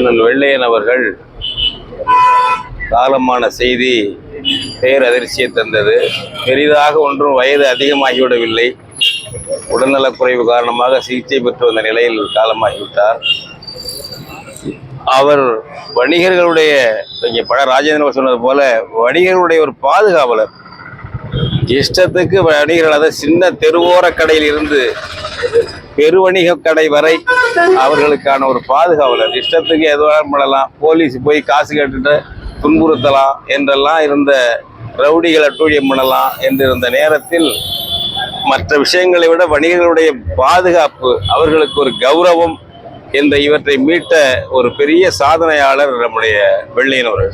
அண்ணன் வெள்ளையன் அவர்கள் காலமான செய்தி பேரதிர்ச்சியை தந்தது. பெரிதாக ஒன்றும் வயது அதிகமாகிவிடவில்லை. உடல்நலக்குறைவு காரணமாக சிகிச்சை பெற்று வந்த நிலையில் காலமாகிவிட்டார். அவர் வணிகர்களுடைய இங்கே பட ராஜேந்திரன் சொன்னது போல வணிகர்களுடைய ஒரு பாதுகாவலர். இஷ்டத்துக்கு வணிகர்கள் அதாவது சின்ன தெருவோர கடையில் இருந்து பெருவணிக கடை வரை அவர்களுக்கான ஒரு பாதுகாவலர். இஷ்டத்துக்கு எதுவாக பண்ணலாம். போலீஸ் போய் காசு கேட்டுட்டு துன்புறுத்தலாம் என்றெல்லாம் இருந்த ரவுடிகளை அட்டூழியம் பண்ணலாம் என்றிருந்த நேரத்தில் மற்ற விஷயங்களை விட வணிகர்களுடைய பாதுகாப்பு அவர்களுக்கு ஒரு கௌரவம் என்ற இவற்றை மீட்ட ஒரு பெரிய சாதனையாளர் நம்முடைய வெள்ளையினவர்கள்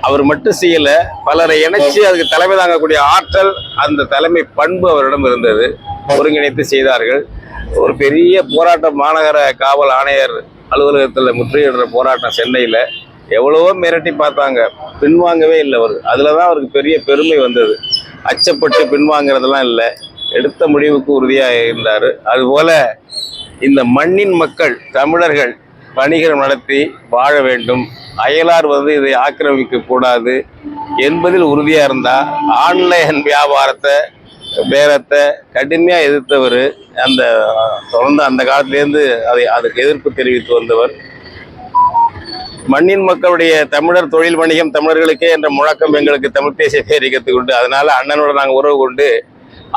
அவர் மட்டும் செய்யல பலரை இணைச்சு அதுக்கு தலைமை தாங்கக்கூடிய ஆற்றல் அந்த தலைமை பண்பு அவரிடம் இருந்தது. ஒருங்கிணைத்து செய்தார்கள். ஒரு பெரிய போராட்டம் மாநகர காவல் ஆணையர் அலுவலகத்தில் முற்றுகையிடுற போராட்டம் சென்னையில் எவ்வளவோ மிரட்டி பார்த்தாங்க. பின்வாங்கவே இல்லை அவர். அதில் தான் அவருக்கு பெரிய பெருமை வந்தது. அச்சப்பட்டு பின்வாங்கிறதெல்லாம் இல்லை. எடுத்த முடிவுக்கு உறுதியாக இருந்தார். அதுபோல் இந்த மண்ணின் மக்கள் தமிழர்கள் வணிகம் நடத்தி வாழ வேண்டும். அயலார் வந்து இதை ஆக்கிரமிக்க கூடாது என்பதில் உறுதியாக இருந்தால் ஆன்லைன் வியாபாரத்தை பேரத்தை கடுமையாக எதிர்த்தவர். அந்த தொடர்ந்து அந்த காலத்திலேருந்து அதை அதுக்கு எதிர்ப்பு தெரிவித்து வந்தவர். மண்ணின் மக்களுடைய தமிழர் தொழில் வணிகம் தமிழர்களுக்கே என்ற முழக்கம் எங்களுக்கு தமிழ் தேசிய பேரிக்கத்துக்கு உண்டு. அதனால அண்ணனோட நாங்கள் உறவு கொண்டு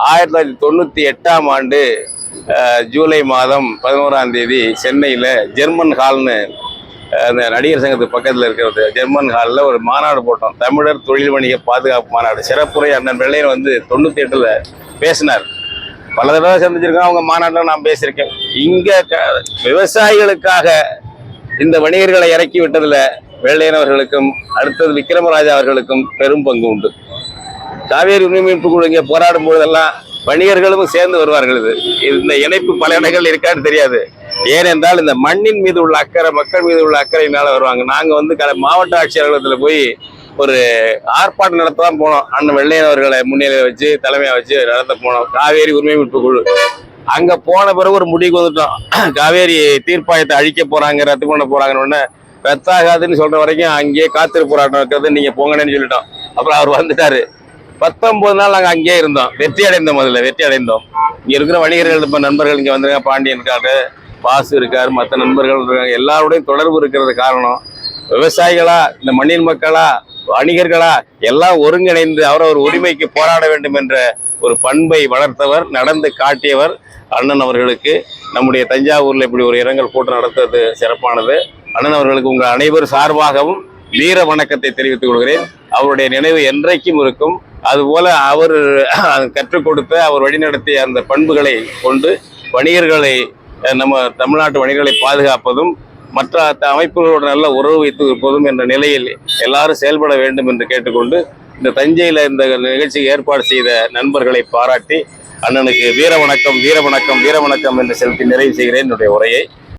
ஆயிரத்தி தொள்ளாயிரத்தி தொண்ணூற்றி எட்டாம் ஆண்டு ஜூலை மாதம் பதினோராம் தேதி சென்னையில் ஜெர்மன் ஹால்னு அந்த நடிகர் சங்கத்துக்கு பக்கத்தில் இருக்கிற ஜெர்மன் ஹாலில் ஒரு மாநாடு போட்டோம். தமிழர் தொழில் வணிக பாதுகாப்பு மாநாடு. சிறப்புரை அண்ணன் வெள்ளையன் வந்து தொண்ணூற்றி எட்டில் பேசினார். பல தடவை சந்திச்சிருக்கோம். அவங்க மாநாட்டில் நான் பேசியிருக்கேன். இங்கே விவசாயிகளுக்காக இந்த வணிகர்களை இறக்கி விட்டதில் வெள்ளையன் அவர்களுக்கும் அடுத்தது விக்ரமராஜா அவர்களுக்கும் பெரும் பங்கு உண்டு. காவேரி உரிமை மீட்பு குழு இங்கே போராடும் பொழுதெல்லாம் வணிகர்களும் சேர்ந்து வருவார்கள் இது. இந்த இணைப்பு பல இடங்கள் இருக்கான்னு தெரியாது. ஏனென்றால் இந்த மண்ணின் மீது உள்ள அக்கறை மக்கள் மீது உள்ள அக்கறையினால வருவாங்க. நாங்கள் வந்து கல- மாவட்ட ஆட்சியர் அலுவலகத்தில் போய் ஒரு ஆர்ப்பாட்டம் நடத்த தான் போனோம். அண்ணன் வெள்ளையன் அவர்களை முன்னிலையை வச்சு தலைமையாக வச்சு நடத்த போனோம். காவேரி உரிமை மீட்பு குழு. அங்கே போன பிறகு ஒரு முடிவுக்கு வந்துட்டோம். காவேரி தீர்ப்பாயத்தை அழிக்க போகிறாங்க ரத்து பண்ண போகிறாங்கன்னு உடனே ரத்தாகாதுன்னு சொல்கிற வரைக்கும் அங்கேயே காத்திரு போராட்டம் இருக்கிறது நீங்கள் போங்கன்னு சொல்லிட்டோம். அப்புறம் அவர் வந்துட்டார். பத்தொன்பது நாள் நாங்கள் அங்கேயே இருந்தோம். வெற்றி அடைந்தோம் முதல்ல வெற்றி அடைந்தோம். இங்கே இருக்கிற வணிகர்கள் இப்போ நண்பர்கள் இங்கே வந்துருங்க பாண்டியன் இருக்காரு பாசு இருக்கார் மற்ற நண்பர்கள் இருக்காங்க எல்லாரோடையும் தொடர்பு இருக்கிறது காரணம். விவசாயிகளா இந்த மண்ணின் மக்களா வணிகர்களா எல்லாம் ஒருங்கிணைந்து அவரவர் உரிமைக்கு போராட வேண்டும் என்ற ஒரு பண்பை வளர்த்தவர் நடந்து காட்டியவர் அண்ணன் அவர்களுக்கு. நம்முடைய தஞ்சாவூரில் இப்படி ஒரு இரங்கல் கூட்டம் நடத்துவது சிறப்பானது. அண்ணன் அவர்களுக்கு உங்கள் அனைவர் சார்பாகவும் வீர வணக்கத்தை தெரிவித்துக் கொள்கிறேன். அவருடைய நினைவு என்றைக்கும் இருக்கும். அதுபோல அவர் கற்றுக் கொடுத்த அவர் வழிநடத்திய அந்த பண்புகளை கொண்டு வணிகர்களை நம்ம தமிழ்நாட்டு வணிகர்களை பாதுகாப்பதும் மற்ற த- அமைப்புகளோடு நல்ல உறவு வைத்து இருப்பதும் என்ற நிலையில் எல்லாரும் செயல்பட வேண்டும் என்று கேட்டுக்கொண்டு இந்த தஞ்சையில் இந்த நிகழ்ச்சிக்கு ஏற்பாடு செய்த நண்பர்களை பாராட்டி அண்ணனுக்கு வீர வணக்கம் வீர வணக்கம் வீர வணக்கம் என்று செலுத்தி நிறைவு செய்கிறேன் என்னுடைய உரையை.